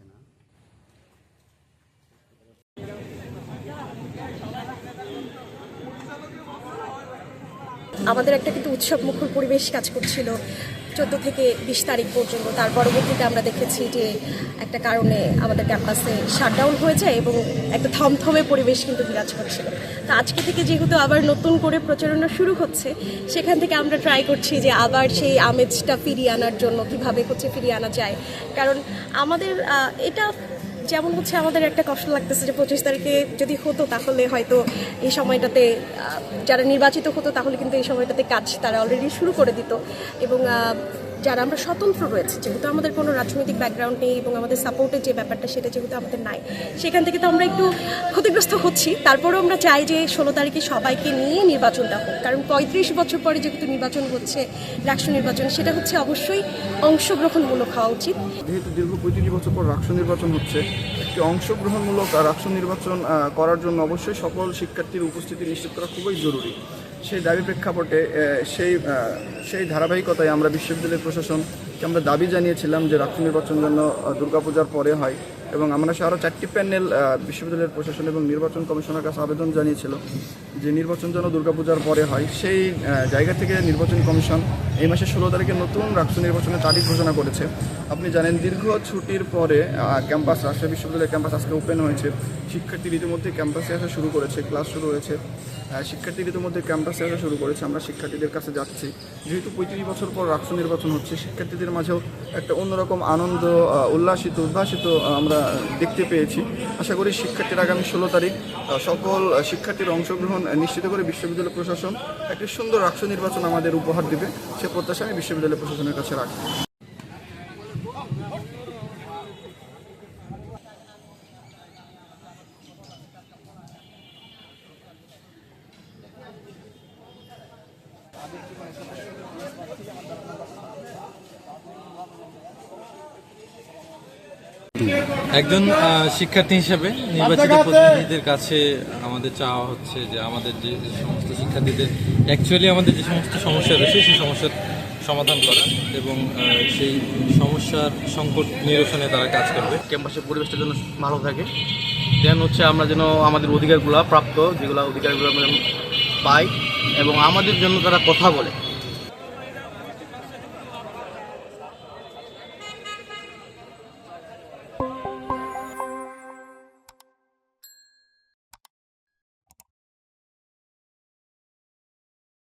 না। আমাদের একটা কিন্তু উৎসব মুখর পরিবেশ কাজ করছিল। চোদ্দ থেকে বিশ তারিখ পর্যন্ত। তার পরবর্তীতে আমরা দেখেছি যে একটা কারণে আমাদের ক্যাম্পাসে শাটডাউন হয়ে যায় এবং একটা থমথমে পরিবেশ কিন্তু বিরাজ করছিল। তো আজকে থেকে যেহেতু আবার নতুন করে প্রচারণা শুরু হচ্ছে, সেখান থেকে আমরা ট্রাই করছি যে আবার সেই আমেজটা ফিরিয়ে আনার জন্য কীভাবে হচ্ছে ফিরিয়ে আনা যায়। কারণ আমাদের এটা যেমন হচ্ছে আমাদের একটা কষ্ট লাগতেছে যে পঁচিশ তারিখে যদি হতো তাহলে হয়তো এই সময়টাতে যারা নির্বাচিত হতো তাহলে কিন্তু এই সময়টাতে কাজ তারা অলরেডি শুরু করে দিত। এবং যারা আমরা স্বতন্ত্র রয়েছে, যেহেতু আমাদের কোনো রাজনৈতিক ব্যাকগ্রাউন্ড নেই এবং আমাদের সাপোর্টের যে ব্যাপারটা সেটা যেহেতু আমাদের নাই, সেখান থেকে তো আমরা একটু ক্ষতিগ্রস্ত হচ্ছি। তারপরেও আমরা চাই যে ষোলো তারিখে সবাইকে নিয়ে নির্বাচনটা হোক। কারণ পঁয়ত্রিশ বছর পরে যেহেতু নির্বাচন হচ্ছে, রাষ্ট্র নির্বাচন, সেটা হচ্ছে অবশ্যই অংশগ্রহণমূলক হওয়া উচিত। যেহেতু দীর্ঘ পঁয়ত্রিশ বছর পর রাষ্ট্র নির্বাচন হচ্ছে, একটি অংশগ্রহণমূলক রাষ্ট্র নির্বাচন করার জন্য অবশ্যই সকল শিক্ষার্থীর উপস্থিতি নিশ্চিত করা খুবই জরুরি। সেই দাবি প্রেক্ষাপটে সেই সেই ধারাবাহিকতায় আমরা বিশ্ববিদ্যালয় প্রশাসনকে আমরা দাবি জানিয়েছিলাম যে রাষ্ট্র নির্বাচন জন্য দুর্গাপূজার পরে হয়। এবং আমরা সে আরও চারটি প্যানেল বিশ্ববিদ্যালয়ের প্রশাসন এবং নির্বাচন কমিশনের কাছে আবেদন জানিয়েছিল যে নির্বাচন যেন দুর্গাপূজার পরে হয়। সেই জায়গা থেকে নির্বাচন কমিশন এই মাসের ষোলো তারিখে নতুন রাষ্ট্র নির্বাচনের তারিখ ঘোষণা করেছে। আপনি জানেন, দীর্ঘ ছুটির পরে ক্যাম্পাস রাজশাহী বিশ্ববিদ্যালয়ের ক্যাম্পাস আজকে ওপেন হয়েছে। শিক্ষার্থী ইতিমধ্যে ক্যাম্পাসে আসা শুরু করেছে ক্লাস শুরু হয়েছে। শিক্ষার্থী ইতিমধ্যে ক্যাম্পাসে আসা শুরু করেছে। আমরা শিক্ষার্থীদের কাছে যাচ্ছি। যেহেতু পঁয়ত্রিশ বছর পর রাষ্ট্র নির্বাচন হচ্ছে, শিক্ষার্থীদের মাঝেও একটা অন্যরকম আনন্দ উল্লাসিত, উদ্ভাসিত আমরা দেখতে পেয়েছি। আশা করি শিক্ষার্থীর আগামী ষোলো তারিখ সকল শিক্ষার্থীর অংশগ্রহণ নিশ্চিত করে বিশ্ববিদ্যালয় প্রশাসন একটি সুন্দর রাষ্ট্র নির্বাচন আমাদের উপহার দেবে। সে প্রত্যাশা আমি বিশ্ববিদ্যালয় প্রশাসনের কাছে রাখি। একজন শিক্ষার্থী হিসেবে নির্বাচিত প্রতিনিধিদের কাছে আমাদের চাওয়া হচ্ছে যে আমাদের যে সমস্ত শিক্ষার্থীদের অ্যাকচুয়ালি আমাদের যে সমস্ত সমস্যা রয়েছে সেই সমস্যার সমাধান করা এবং সেই সমস্যার সংকট নিরসনে তারা কাজ করবে। ক্যাম্পাসের পরিবেশটা যেন ভালো থাকে দেন হচ্ছে আমরা যেন আমাদের অধিকারগুলো প্রাপ্ত যেগুলো অধিকারগুলো আমরা পাই এবং আমাদের জন্য তারা কথা বলে। Bye.